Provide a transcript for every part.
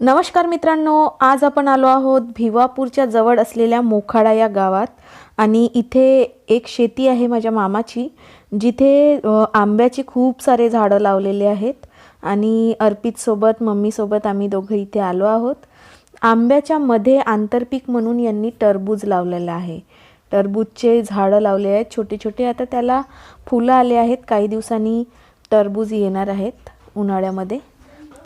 नमस्कार मित्रांनो आज आपण आलो आहोत भिवापूरच्या जवळ असलेल्या मोखाडा या गावात आणि इथे एक शेती आहे माझ्या मामाची जिथे आंब्याची खूप सारे झाडं लावलेले आहेत आणि अर्पितसोबत मम्मीसोबत आम्ही दोघं इथे आलो आहोत. आंब्याच्या मध्ये आंतरपीक म्हणून यांनी टरबूज लावलेलं आहे. टरबूजचे झाडं लावले आहेत छोटे छोटे आता त्याला फुलं आले आहेत. काही दिवसांनी टरबूज येणार आहेत उन्हाळ्यामध्ये.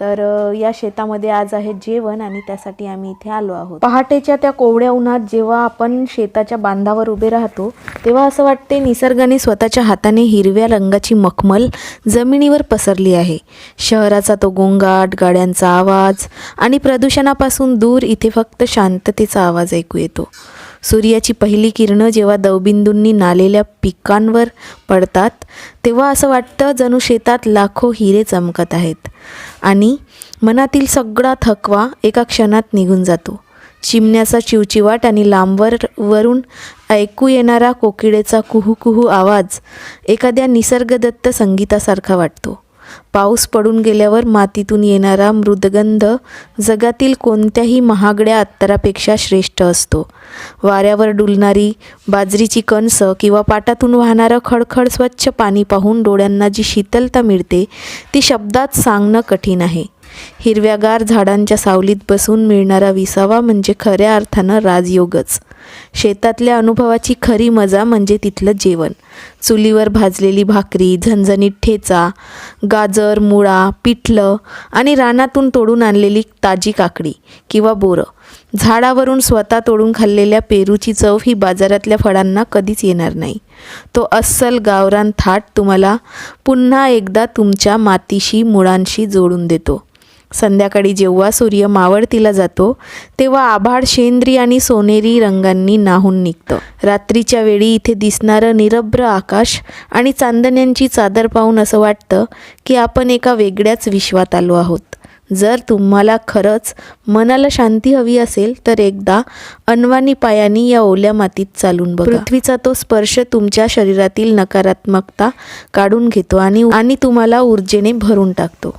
तर या शेतामध्ये आज आहे जेवण आणि त्यासाठी आम्ही इथे आलो आहोत. पहाटेच्या त्या कोवड्या उन्हात जेव्हा आपण शेताच्या बांधावर उभे राहतो तेव्हा असं वाटते निसर्गाने स्वतःच्या हाताने हिरव्या रंगाची मखमल जमिनीवर पसरली आहे. शहराचा तो गोंगाट गाड्यांचा आवाज आणि प्रदूषणापासून दूर इथे फक्त शांततेचा आवाज ऐकू येतो. सूर्याची पहिली किरणं जेव्हा दवबिंदूंनी नालेल्या पिकांवर पडतात तेव्हा असं वाटतं जणू शेतात लाखो हिरे चमकत आहेत. आणि मनातील सगळा थकवा एका क्षणात निघून जातो. चिमण्याचा चिवचिवाट आणि लांबवर वरून ऐकू येणारा कोकिळेचा कुहू कुहू आवाज एखाद्या निसर्गदत्त संगीतासारखा वाटतो. पाऊस पडून गेल्यावर मातीतून येणारा मृदगंध जगातील कोणत्याही महागड्या अत्तरापेक्षा श्रेष्ठ असतो. वाऱ्यावर डुलणारी बाजरीची कणस किंवा पाटातून वाहणारं खडखड स्वच्छ पाणी पाहून डोळ्यांना जी शीतलता मिळते ती शब्दात सांगणं कठीण आहे. हिरव्यागार झाडांच्या सावलीत बसून मिळणारा विसावा म्हणजे खऱ्या अर्थानं राजयोगच. शेतातल्या अनुभवाची खरी मजा म्हणजे तिथलं जेवण. चुलीवर भाजलेली भाकरी झणझणीत ठेचा गाजर मुळा पिठलं आणि रानातून तोडून आणलेली ताजी काकडी किंवा बोरं. झाडावरून स्वतः तोडून खाल्लेल्या पेरूची चव ही बाजारातल्या फळांना कधीच येणार नाही. तो अस्सल गावरान थाट तुम्हाला पुन्हा एकदा तुमच्या मातीशी मुळांशी जोडून देतो. संध्याकाळी जेव्हा सूर्य मावळतीला जातो तेव्हा आभाळ शेंद्री आणि सोनेरी रंगांनी नाहून निघतं. रात्रीच्या वेळी इथे दिसणारं निरभ्र आकाश आणि चांदण्यांची चादर पाहून असं वाटतं की आपण एका वेगळ्याच विश्वात आलो आहोत. जर तुम्हाला खरंच मनाला शांती हवी असेल तर एकदा अनवानी पायानी या ओल्या मातीत चालून बघा. पृथ्वीचा तो स्पर्श तुमच्या शरीरातील नकारात्मकता काढून घेतो आणि आणि तुम्हाला ऊर्जेने भरून टाकतो.